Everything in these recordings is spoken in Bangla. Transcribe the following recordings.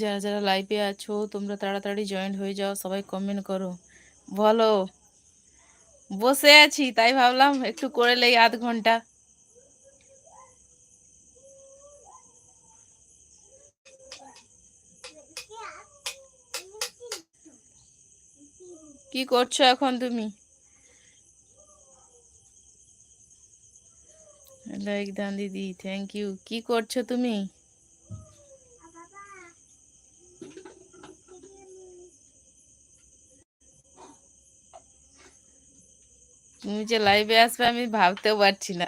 যারা যারা লাইভে আছো, তোমরা তাড়াতাড়ি জয়েন হয়ে যাও, সবাই কমেন্ট করো। বলো, বসে আছি, তাই ভাবলাম একটু করে লেই আধ ঘণ্টা। কি করছ এখন তুমি? লাইক দান দিদি থ্যাংক ইউ কি করছ তুমি? তুমি যে লাইভে আসবে আমি ভাবতেও পারছি না।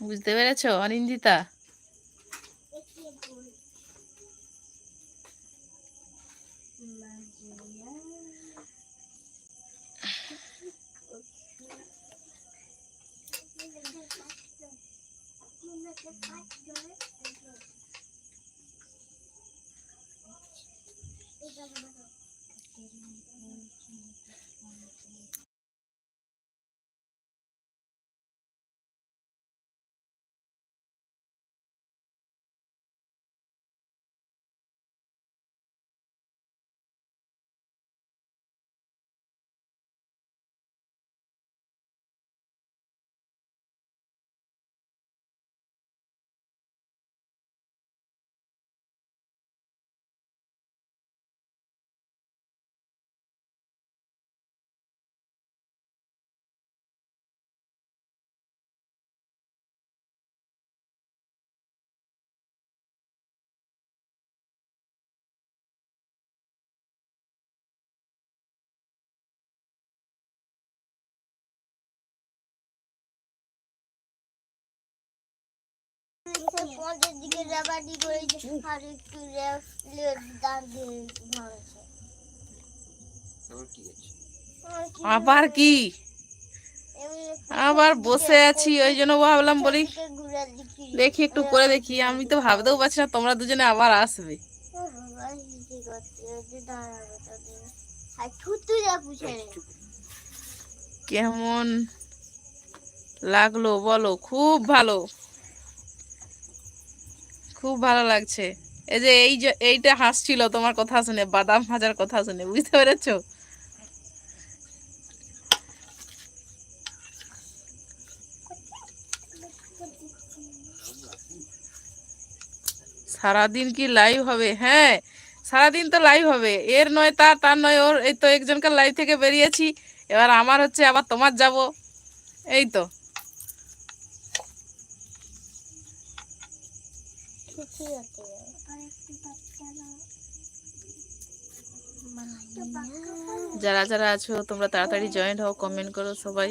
বুঝতে পেরেছ অনিন্দিতা? পঞ্চের দিকে রেবাডি করেছে আর একটু দাঁত দিয়ে ভাঙছে আবার কি? আবার বসে আছি ওই জন্য ভাবলাম বলি দেখি। একটু করে দেখি আমি তো ভাবতেও পারছি না তোমরা দুজনে আবার আসবে। কেমন লাগল বলো খুব ভালো। খুব ভালো লাগছে। এই যে এই যে এইটা হাসছিল, তোমার কথা শুনে, বাদাম ভাজার কথা শুনে, বুঝতে পেরেছ? সারাদিন কি লাইভ হবে? হ্যাঁ সারাদিন তো লাইভ হবে। এর নয় তার তার নয় ওর। এই তো একজনকার লাইভ থেকে বেরিয়েছি। এবার আমার হচ্ছে, আবার তোমার যাব। এই তো কিছু হতে যারা যারা আছো তোমরা তাড়াতাড়ি জয়েন্ট হও কমেন্ট করো সবাই।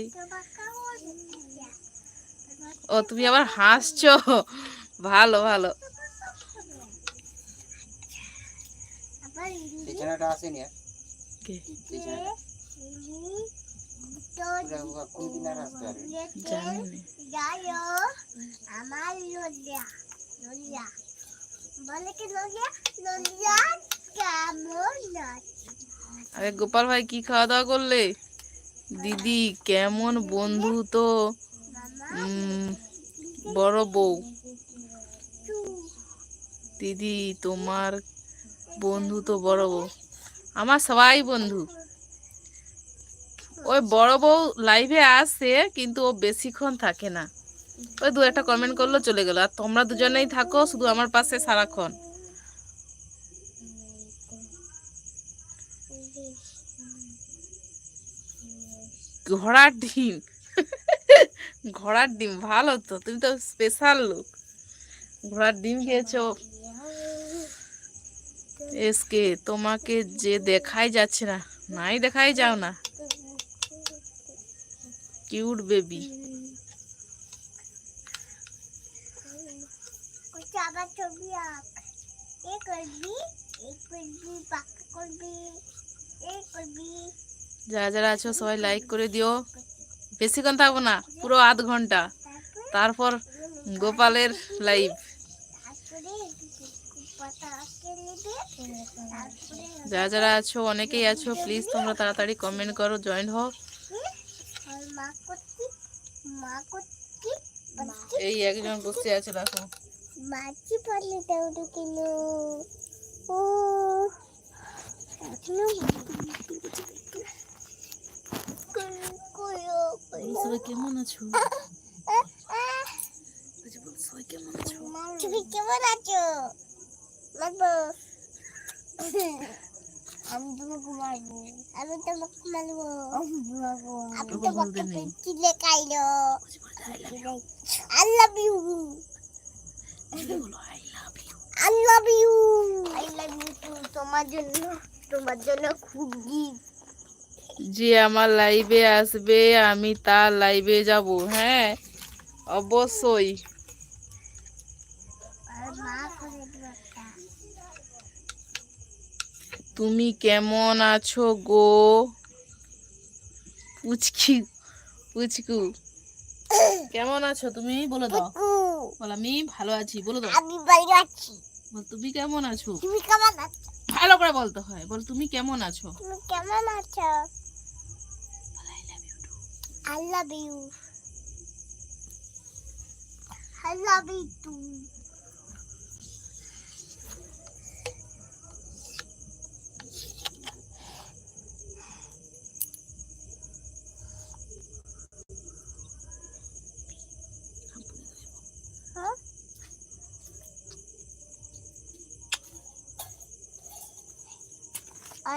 ও তুমি আবার হাসছো? ভালো ভালো। আসেনি পারবে জানি আমার আরে গোপাল ভাই কি খাওয়া দাওয়া করলে? দিদি কেমন বন্ধু তো। বড় বউ। দিদি তোমার বন্ধু তো বড় বউ। আমার সবাই বন্ধু। ওই বড় বউ লাইভে আসে কিন্তু ও বেশিক্ষণ থাকে না। ওই দু একটা কমেন্ট করল, চলে গেল। আর তোমরা দুজনেই থাকো, শুধু আমার পাশে সারাক্ষণ। ঘোড়ার ডিম। ঘোড়ার ডিম, ভালো তো, তুমি তো স্পেশাল লোক ঘোড়ার ডিম খেয়েছো। এসকে, তোমাকে যে দেখাই যাচ্ছে না, নাই দেখাই যাও না। কিউট বেবি বাবা ছবি আঁক এ করবি এ করবি করবি এ করবি যারা যারা আছো, সবাই লাইক করে দিও। বেশিক্ষণ থাকব না, পুরো আধ ঘণ্টা। তারপর গোপালের লাইভ যারা যারা আছো, অনেকেই আছো প্লিজ তোমরা তাড়াতাড়ি কমেন্ট করো জয়েন হও। এই একজন বসে আছে দেখো মাছি পারলে দৌড়ে কিল ও সবাই কেমন আছো সবাই কেমন আছো? তুমি কেমন আছো? মারবো আমি তোমাকে মারবো। আমি তোমাকে মারবো। আমি তোমাকে নেই। চিলে খাইলো। I love you. I love you too. তোমার জন্য তোমার জন্য খুব যে আমার লাইভে আসবে আমি তার লাইভে যাব হ্যাঁ? অবশ্যই। তুমি কেমন আছো গো? পুচকি পুচকু। কেমন আছো তুমি? বলে দাও। বল আমি ভালো আছি বলো দাও। আমি ভালো আছি। বল তুমি কেমন আছো? তুমি কেমন আছো? ভালো করে বলতে হয় বল তুমি কেমন আছো? তুমি কেমন আছো? I love you. I love you too.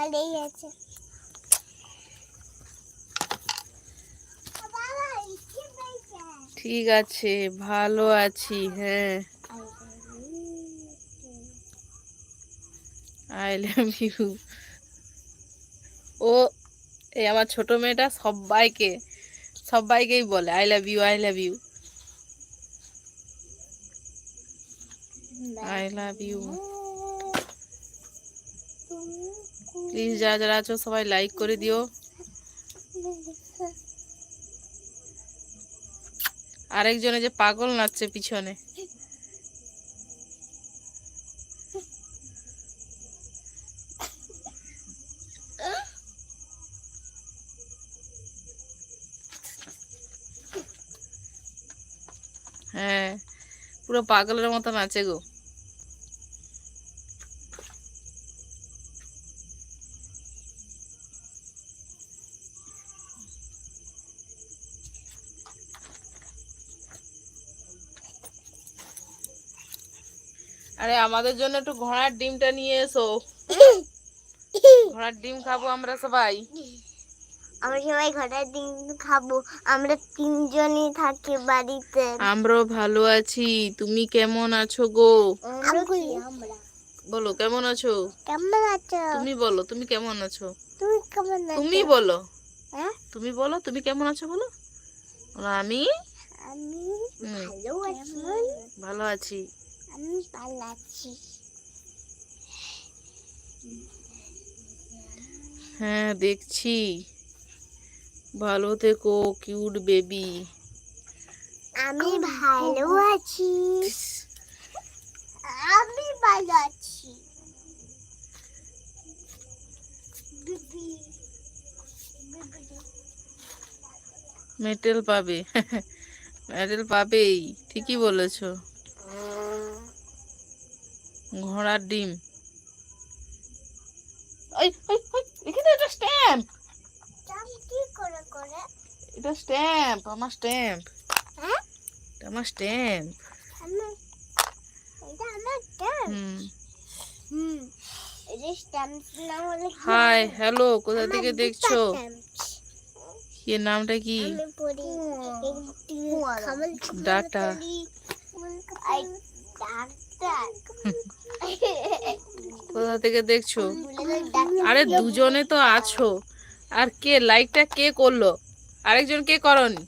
এই আছে। ঠিক আছে, ভালো আছি হ্যাঁ। আই লাভ ইউ ও এই আমার ছোট মেয়েটা সবাইকে, সবাইকেই বলে I love you I love you I love you please যারা যারা আছো, সবাই লাইক করে দিও। আরেকজনে যে পাগল নাচছে পিছনে। হ্যাঁ পুরো পাগলের মতো নাচে গো। আরে আমাদের জন্য একটু ঘোড়ার ডিমটা নিয়ে এসো। ঘোড়ার ডিম খাব আমরা সবাই। আমরা সবাই ঘরের দিন খাব। আমরা তিনজনই থাকি বাড়িতে। আমরাও ভালো আছি। তুমি কেমন আছো গো? বলো কেমন আছো? কেমন আছো? তুমি বলো তুমি কেমন আছো? তুমি কেমন আছো? তুমি বলো। হ্যাঁ? তুমি বলো তুমি কেমন আছো বলো? বলো, আমি? আমি ভালো আছি। ভালো আছি। আমি ভালো আছি হ্যাঁ দেখছি। ভালো থেকো কিউট বেবি। আমি ভালো আছি। আমি ভালো আছি। মেটেল পাবে। মেটেল পাবেই ঠিকই বলেছ। ঘোড়ার ডিম। ওই ওই ওই এখানে একটা স্ট্যাম্প কি করে করে এটা স্ট্যাম্প আমার স্ট্যাম্প হ্যাঁ? আমার স্ট্যাম্প আমার এটা আমার স্ট্যাম্প হুম। হুম হাই হ্যালো কোথা থেকে দেখছ। এর নামটা কি? একটু ডাটা। কোথা থেকে দেখছ? আরে দুজনে তো আছো। আর কে লাইকটা কে করল? আরেকজন কে করনি?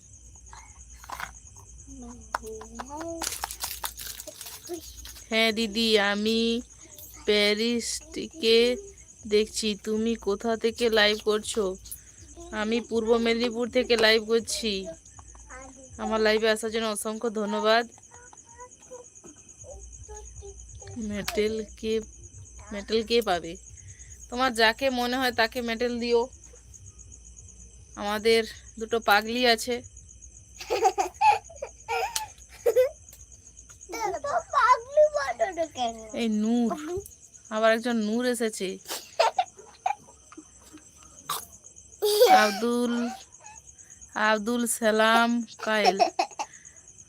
হ্যাঁ দিদি আমি প্যারিস থেকে দেখছি। তুমি কোথা থেকে লাইভ করছ? আমি পূর্ব মেদিনীপুর থেকে লাইভ করছি। আমার লাইভে আসার জন্য অসংখ্য ধন্যবাদ। মেটেল কে মেটেল কে পাবে তোমার যাকে মনে হয় তাকে মেটেল দিও। আমাদের দুটো পাগলি আছে। এই নূর আবার একজন নূর এসেছে। আব্দুল আব্দুল সালাম কায়েল।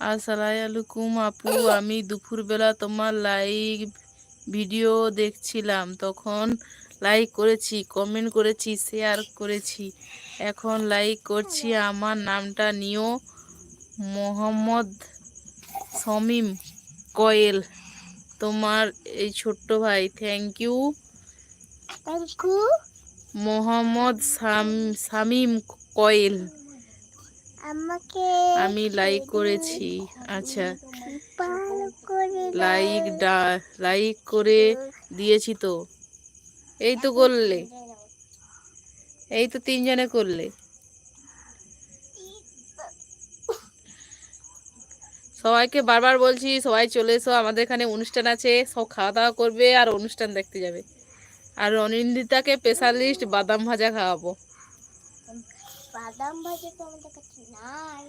আসসালামাইকুম আপু আমি দুপুরবেলা তোমার লাইভ ভিডিও দেখছিলাম। তখন লাইক করেছি কমেন্ট করেছি শেয়ার করেছি। এখন লাইক করছি আমার নামটা নিও মোহাম্মদ শমিম কয়েল। তোমার এই ছোট্ট ভাই থ্যাংক ইউ মোহাম্মদ শামিম কয়েল। আমি লাইক করেছি। আচ্ছা। লাইক ডা লাইক করে দিয়েছি তো। এই তো করলে। এই তো তিনজনে করলে। সবাইকে বারবার বলছি সবাই চলে এসো। আমাদের এখানে অনুষ্ঠান আছে। সব খাওয়া দাওয়া করবে আর অনুষ্ঠান দেখতে যাবে। আর অনিন্দিতাকে স্পেশালিস্ট বাদাম ভাজা খাওয়াবো। বাদাম ভাজা তো আমাদের কাছে নাই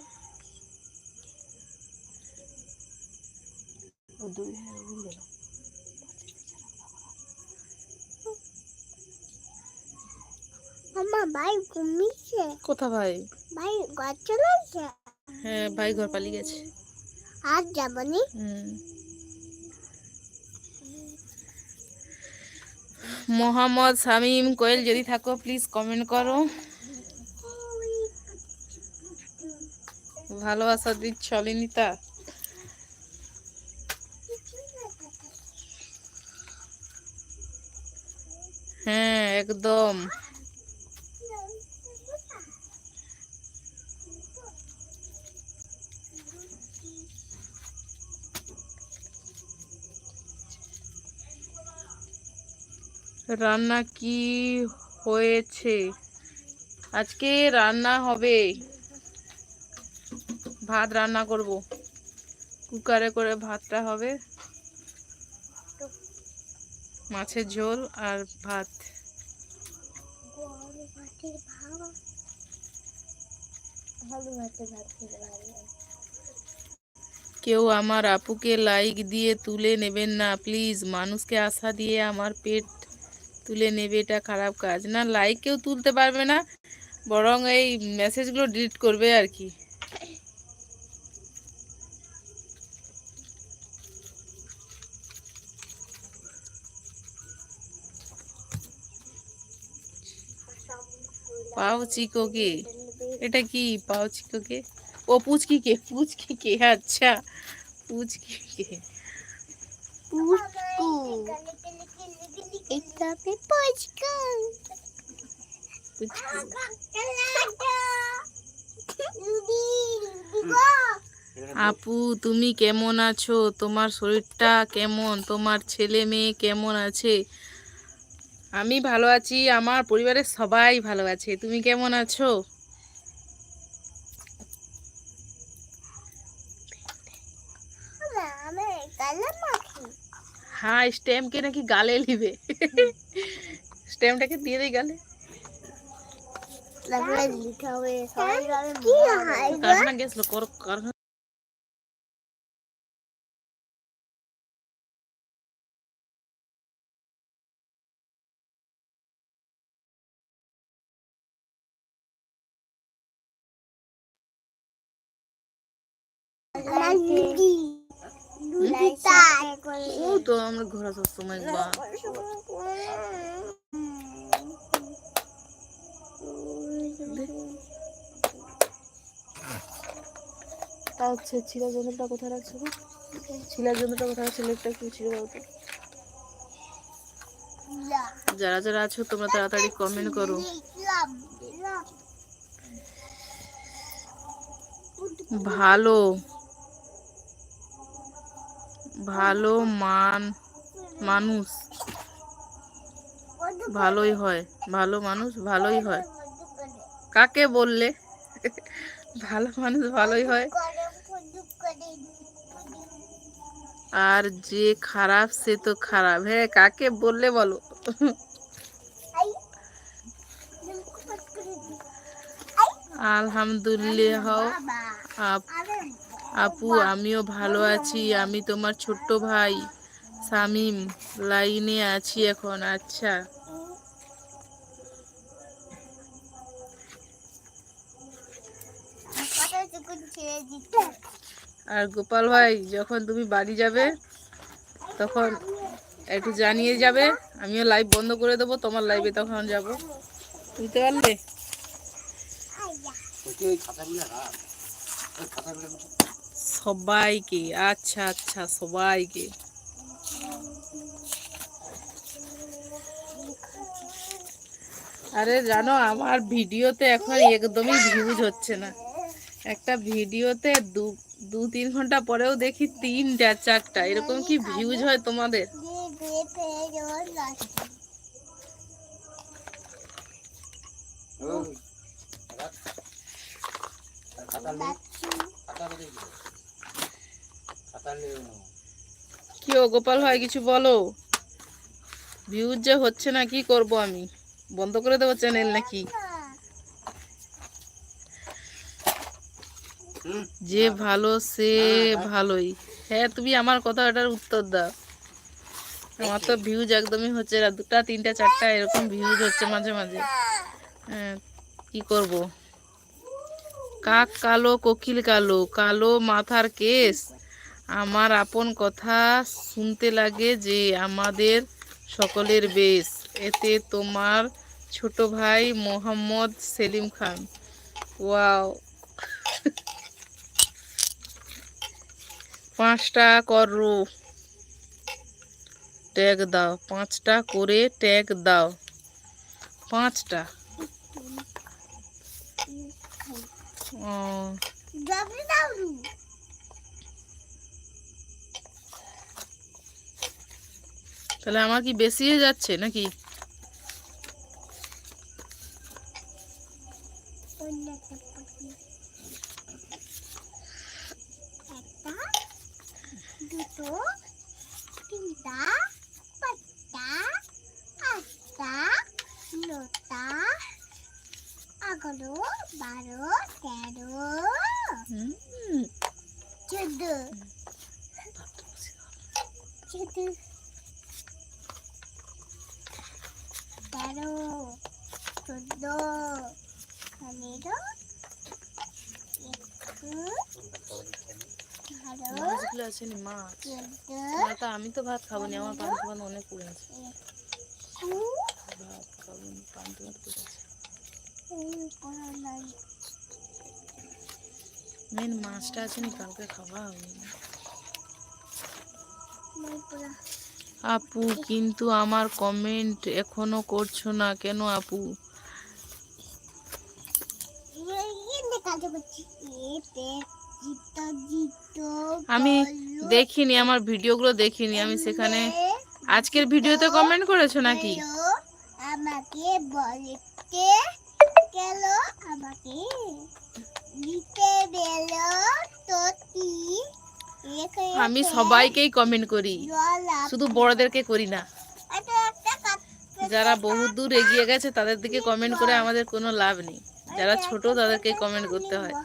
আমার ভাই ঘুমিয়েছে। কোথা ভাই? ভাই ঘর চলে হ্যাঁ ভাই ঘর পালিয়ে গেছে। আর যাবনি। মোহাম্মদ শামীম কোয়েল যদি থাকো প্লিজ কমেন্ট করো। ভালোবাসা দিচ্ছ অলিনিতা? হ্যাঁ একদম। রান্না কি হয়েছে? আজকে রান্না হবে। ভাত রান্না করব। কুকারে করে ভাতটা হবে। মাছের ঝোল আর ভাত। কেউ আমার আপুকে লাইক দিয়ে তুলে নেবেন না প্লিজ মানুষকে আশা দিয়ে আমার পেট তুলে নেবে, এটা খারাপ কাজ। না লাইক কেউ তুলতে পারবে না, বরং এই মেসেজগুলো ডিলিট করবে আর কি। পাও চিকোকে এটা কি পাও চিকোকে ও পুচকি কে? পুচকি কে? আচ্ছা পুচকি কে? পুচকু। এটা পে পুচকু। পুচকি। আপু তুমি কেমন আছো? তোমার শরীরটা কেমন? তোমার ছেলে মেয়ে কেমন আছে? আমি ভালো আছি আমার পরিবারের সবাই ভালো আছে। তুমি কেমন আছো? হ্যাঁ স্ট্যাম্পকে নাকি গালে নিবে স্ট্যাম্পটাকে দিয়ে দেই গালে কারখানা গেছিল কর কারখানা ও তো আমরা ঘোরা সব সময় বা তা হচ্ছে ছিলা যন্ত্রটা কোথায় রাখছো গো? ছিলার যন্ত্রটা কোথায় রাখছো? লেপটা একটু ছিঁড়ে দাও তো? যারা যারা আছো তোমরা তাড়াতাড়ি কমেন্ট করো। ভালো। ভালো মান, মানুষ। ভালোই হয়, ভালো মানুষ ভালোই হয়। কাকে বললে? ভালো মানুষ ভালোই হয়। আর যে খারাপ, সে তো খারাপ। হ্যাঁ কাকে বললে বলো? আলহামদুলিল্লাহ আপ- আমিও ভালো আছি। আমি তোমার ছোট্ট ভাই সামিম, লাইনে আছি এখন। আচ্ছা। আর গোপাল ভাই, যখন তুমি বাড়ি যাবে, তখন একটু জানিয়ে যাবে। আমিও লাইভ বন্ধ করে দেবো, তোমার লাইভে তখন যাব। বুঝতে পারলে? সবাইকে আচ্ছা আচ্ছা সবাইকে আরে জানো আমার ভিডিওতে এখন একদমই ভিউজ হচ্ছে না একটা ভিডিওতে দু দু তিন ঘণ্টা পরেও দেখি তিনটা চারটা এরকম কি ভিউজ হয় তোমাদের কি ও গোপাল ভাই, কিছু বলো? ভিউজ যে হচ্ছে না, কি করব আমি? বন্ধ করে দেবো চ্যানেল নাকি? যে ভালো, সে ভালোই। হ্যাঁ তুমি আমার কথাটার উত্তর দাও। আমার তো ভিউজ একদমই হচ্ছে না, দুটা, তিনটা, চারটা, এরকম ভিউজ হচ্ছে মাঝে মাঝে। হ্যাঁ কি করব? কাক কালো, কোকিল কালো কালো মাথার কেস আমার আপন কথা শুনতে লাগে যে আমাদের সকলের বেশ। এতে তোমার ছোট ভাই মোহাম্মদ সেলিম খান। ওয়াও। পাঁচটা করো। ট্যাগ দাও। পাঁচটা করে ট্যাগ দাও। পাঁচটা। ও যাবে দাও তাহলে আমার কি বেশি হয়ে যাচ্ছে নাকি অন্য একটা পাখি একটা দুটো তিনটা পাঁচটা আটটা নটা এগারো বারো তেরো হুম, চোদ্দ চোদ্দ তেরো চোদ্দ পনেরো মাছগুলো মাছ চোদ্দ না, তা আমি তো ভাত খাব নি আমার পান্তি ভাত অনেক পড়ে আছে ভাত খাব নি পান্তি ভাত পড়ে আছে মেন মাছটা আছে নি কালকে খাওয়া হয়নি আপু কিন্তু আমার কমেন্ট এখনও করছ না কেন আপু? আমি দেখিনি আমার ভিডিওগুলো দেখিনি আমি সেখানে আজকের ভিডিওতে কমেন্ট করেছ নাকি? আমাকে বলতে গেল? আমাকে দিতে গেল তো কি আমি সবাইকেই কমেন্ট করি শুধু বড়দেরকে করি না। যারা বহু দূর এগিয়ে গেছে তাদের দিকে কমেন্ট করে আমাদের কোনো লাভ নেই। যারা ছোট, তাদেরকে কমেন্ট করতে হয়।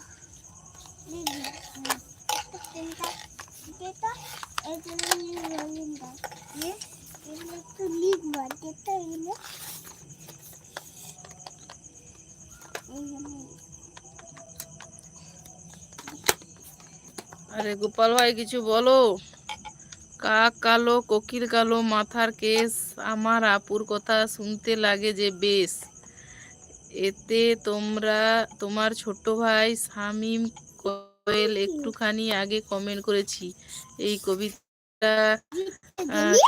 আরে গোপাল ভাই, কিছু বলো? কাক কালো, কোকিল কালো, মাথার কেস আমার আপুর কথা শুনতে লাগে যে বেশ। এতে তোমরা তোমার ছোট ভাই শামিম কোয়েল একটুখানি আগে কমেন্ট করেছি। এই কবিতা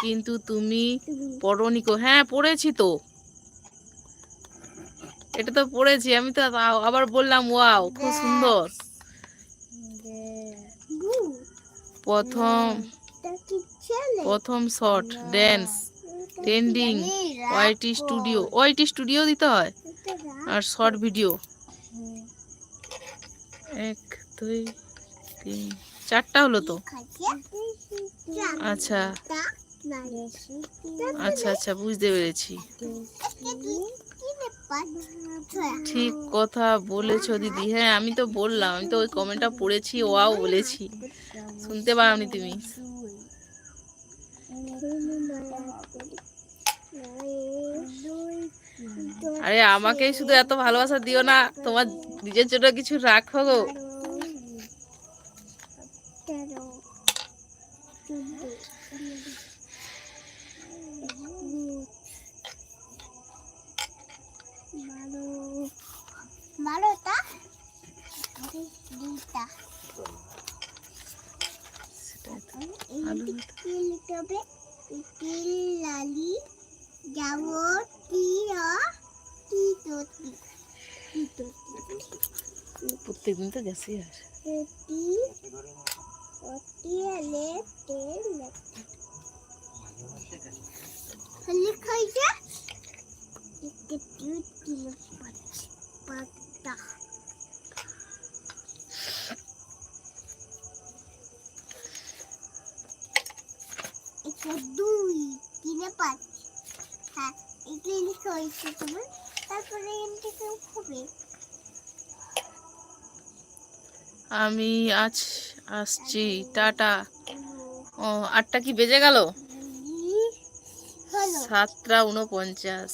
কিন্তু তুমি পড়নি কো হ্যাঁ পড়েছি তো। এটা তো পড়েছি আমি তো আবার বললাম ওয়াও খুব সুন্দর। প্রথম প্রথম shot dance trending YT studio YT studio দিতে হয়। আর শর্ট ভিডিও এক, দুই, তিন, চারটা হলো তো? আচ্ছা। আচ্ছা আচ্ছা বুঝতে পেরেছি। ঠিক কথা বলেছ দিদি। হ্যাঁ আমি তো বললাম, আমি তো ওই কমেন্টটা পড়েছি, ওয়াও বলেছি। শুনতে পাওনি তুমি। আরে আমাকেই শুধু এত ভালোবাসা দিও না তোমার নিজের জন্য কিছু রাখো গো। দুইটা। প্রত্যেকদিন তো গেছি আর। একটু কিলো পাতা। দুই তিনে পাঁচ হ্যাঁ এগুলো লিখা হয়েছে তোমার। তারপরে এখান থেকে হবে। আমি আজ আসছি টাটা। ও আটটা কি বেজে গেল? সাতটা উনপঞ্চাশ।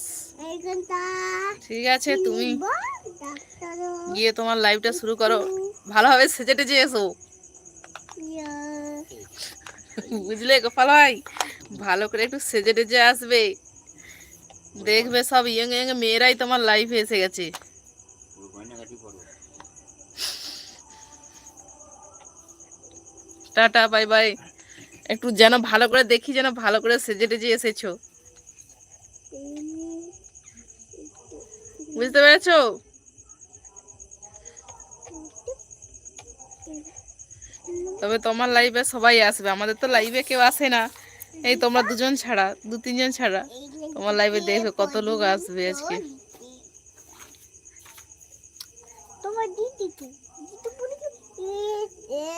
ঠিক আছে তুমি গিয়ে তোমার লাইভটা শুরু করো। ভালোভাবে সেজে টেজে এসো। বুঝলে গোপাল ভাই? ভালো করে একটু সেজে টেজে আসবে। দেখবে সব ইয়ং ইয়ং মেয়েরাই তোমার লাইফে এসে গেছে। টাটা বাই বাই একটু যেন ভালো করে দেখি, যেন ভালো করে সেজে টেজে এসেছ। বুঝতে পেরেছ? তবে তোমার লাইভে সবাই আসবে, আমাদের তো লাইভে কেউ আসে না। এই তোমরা দুজন ছাড়া দু তিনজন ছাড়া তোমার লাইভে দেখবে কত লোক আসবে আজকে। তোমার দিদি তো দিদি বলে কি? এ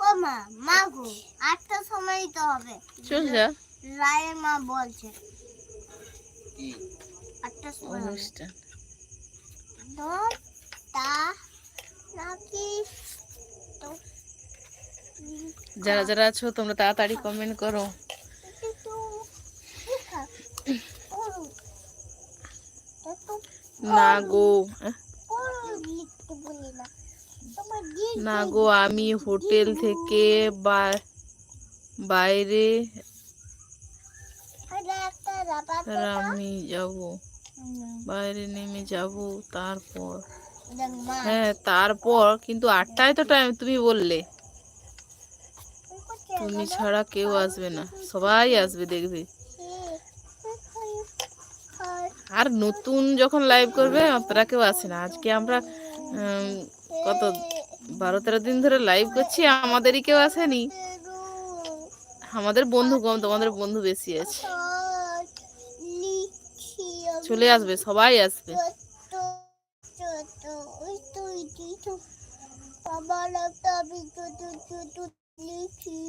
ও মা মা গো আটটার সময় তো হবে। চল যা। রায়ের মা বলছে। আটটার সময় অনুষ্ঠান। তো তা নাকি তো যারা যারা আছো তোমরা তাড়াতাড়ি কমেন্ট করো একটু লেখা করো তো না গো আহ, করো লিখতে বলি না তোমার দিদি না গো আমি হোটেল থেকে বা- বাইরে একটা রাবার আমি যাব বাইরে নেমে যাব তারপর দেখ মা হ্যাঁ তারপর কিন্তু আটটায় তো টাইম তুমি বললে তুমি ছাড়া কেউ আসবে না সবাই আসবে দেখবে আর নতুন যখন লাইভ করবে, আপনারা কেউ আসে না। আজকে আমরা কত, বারো তেরো দিন ধরে লাইভ করছি, আমাদেরই কেউ আসেনি। আমাদের বন্ধু কম, তোমাদের বন্ধু বেশি আছে। চলে আসবে, সবাই আসবে। লিখি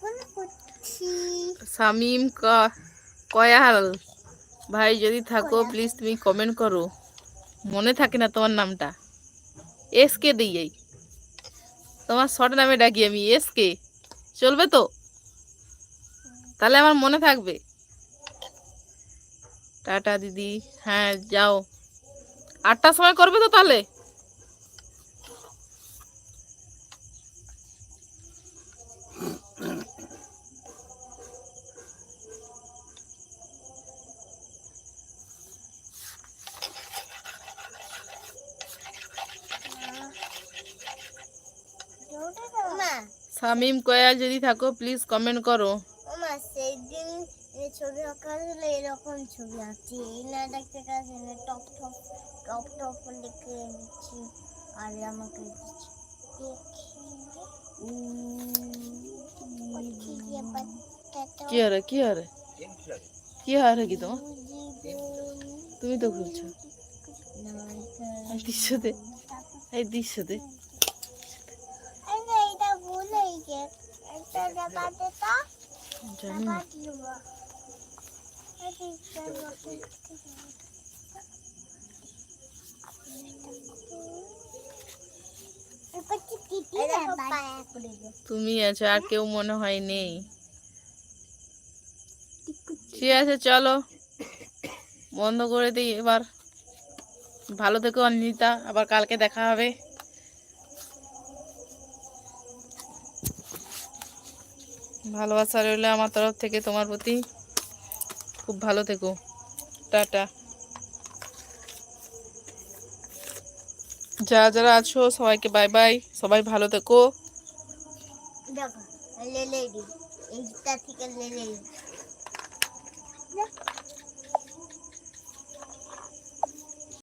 ভুল করছি শামিম ক- কয়াল। ভাই যদি থাকো প্লিজ তুমি কমেন্ট করো। মনে থাকে না তোমার নামটা। এস কে দিই তোমার শর্ট নামে ডাকি আমি এস কে চলবে তো? তাহলে আমার মনে থাকবে। টাটা দিদি। হ্যাঁ যাও। আটটার সময় করবে তো তাহলে? মা। শামিম কয়াল যদি থাকো প্লিজ কমেন্ট করো। ছবি আঁকা হলে এরকম ছবি আঁকছি। এই না দেখতে কাছে টপ টপ টপ টপ লিখে দিচ্ছি আর আমাকে দিচ্ছি। কি আরে কি খেলাবে কি হারে কি তোমার? তুমি তো খুলছো। দৃশ্য দে এই দৃশ্য দে জানি তুমি আছো, আর কেউ মনে হয় নেই। ঠিক আছে, চলো। বন্ধ করে দিই এবার। ভালো থেকো, অনিতা। আবার কালকে দেখা হবে। ভালোবাসা রইল আমার তরফ থেকে তোমার প্রতি। খুব ভালো থেকো। টাটা। যারা যারা আছো, সবাইকে বাই বাই সবাই ভালো থেকো। দেখো এইটা থেকে